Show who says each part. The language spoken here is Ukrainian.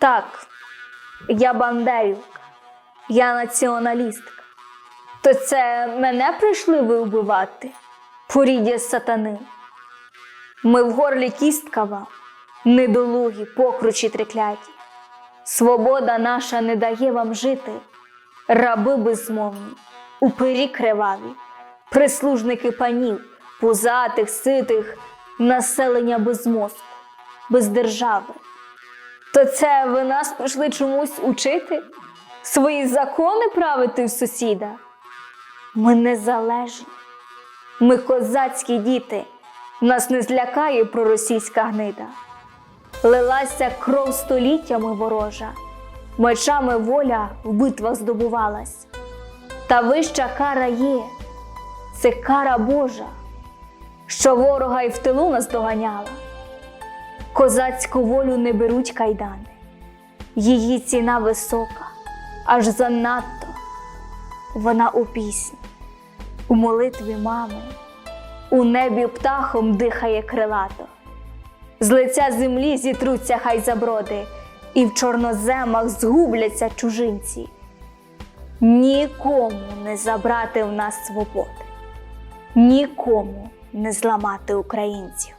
Speaker 1: Так, я бандерівка, я націоналістка. То це мене прийшли ви вбивати, поріддя сатани. Ми в горлі кістка вам, недолугі, покручі трикляті. Свобода наша не дає вам жити, раби безмовні, упирі криваві, прислужники панів, пузатих, ситих, населення без мозку, без держави. То це ви нас прийшли чомусь учити, свої закони правити в сусіда? Ми незалежні, ми козацькі діти, нас не злякає проросійська гнида. Лилася кров століттями ворожа, мечами воля в битвах здобувалась. Та вища кара є, це кара Божа, що ворога й в тилу наздоганяла. Козацьку волю не беруть кайдани, її ціна висока, аж занадто. Вона у пісні, у молитві мами, у небі птахом дихає крилато. З лиця землі зітруться хай заброди, і в чорноземах згубляться чужинці. Нікому не забрати в нас свободи, нікому не зламати українців.